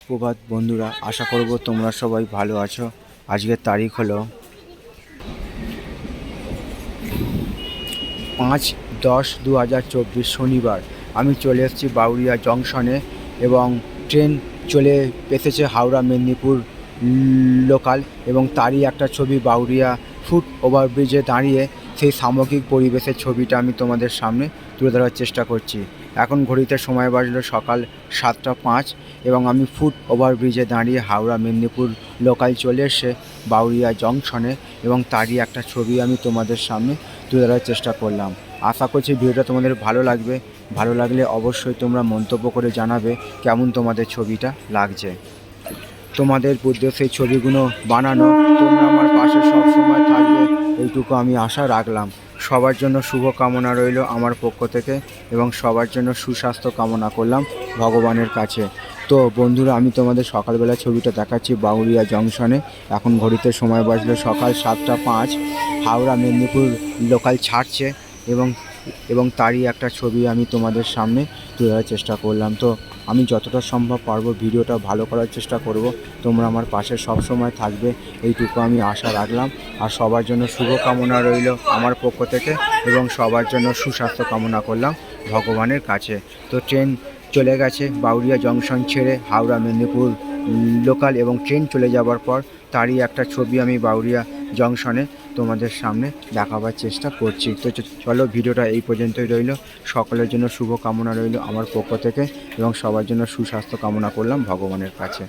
সুপ্রভাত বন্ধুরা, আশা করব তোমরা সবাই ভালো আছো। আজকের তারিখ হলো পাঁচ দশ দু হাজার চব্বিশ শনিবার। আমি চলে এসেছি বাউরিয়া জংশনে এবং ট্রেন চলে এসেছে হাওড়া মেদিনীপুর লোকাল এবং তারই একটা ছবি বাউরিয়া ফুট ওভারব্রিজে দাঁড়িয়ে সেই সামগ্রিক পরিবেশের ছবিটা আমি তোমাদের সামনে তুলে ধরার চেষ্টা করছি। এখন ঘড়িতে সময় বাজলো সকাল সাতটা পাঁচ এবং আমি ফুট ওভারব্রিজে দাঁড়িয়ে হাওড়া মেদিনীপুর লোকাল চলে এসে বাউরিয়া জংশনে এবং তারই একটা ছবি আমি তোমাদের সামনে তুলে ধরার চেষ্টা করলাম। আশা করছি ভিডিওটা তোমাদের ভালো লাগবে। ভালো লাগলে অবশ্যই তোমরা মন্তব্য করে জানাবে কেমন তোমাদের ছবিটা লাগছে। তোমাদের উদ্দেশ্যে ছবিগুলো বানানো, তোমরা আমার এইটুকু আমি আশা রাখলাম। সবার জন্য শুভ কামনা রইল আমার পক্ষ থেকে এবং সবার জন্য সুস্বাস্থ্য কামনা করলাম ভগবানের কাছে। তো বন্ধুরা, আমি তোমাদের সকালবেলা ছবিটা দেখাচ্ছি বাউরিয়া জংশনে। এখন ঘড়িতে সময় বাজলো সকাল সাতটা পাঁচ। হাওড়া মেদিনীপুর লোকাল ছাড়ছে এবং এবং তারই একটা ছবি আমি তোমাদের সামনে তুলে ধরার চেষ্টা করলাম। তো আমি যতটা সম্ভব পারব ভিডিওটা ভালো করার চেষ্টা করব। তোমরা আমার পাশে সব সময় থাকবে, এইটুকু আমি আশা রাখলাম। আর সবার জন্য শুভ কামনা রইল আমার পক্ষ থেকে এবং সবার জন্য সুস্বাস্থ্য কামনা করলাম ভগবানের কাছে। তো ট্রেন চলে গেছে বাউরিয়া জংশন ছেড়ে হাওড়া মেদিনীপুর লোকাল এবং ট্রেন চলে যাওয়ার পর তারই একটা ছবি আমি বাউরিয়া জংশনে তোমাদের সামনে দেখাবার চেষ্টা করছি। তো চলো, ভিডিওটা এই পর্যন্তই রইল। সকলের জন্য শুভ কামনা রইল আমার পক্ষ থেকে এবং সবার জন্য সুস্বাস্থ্য কামনা করলাম ভগবানের কাছে।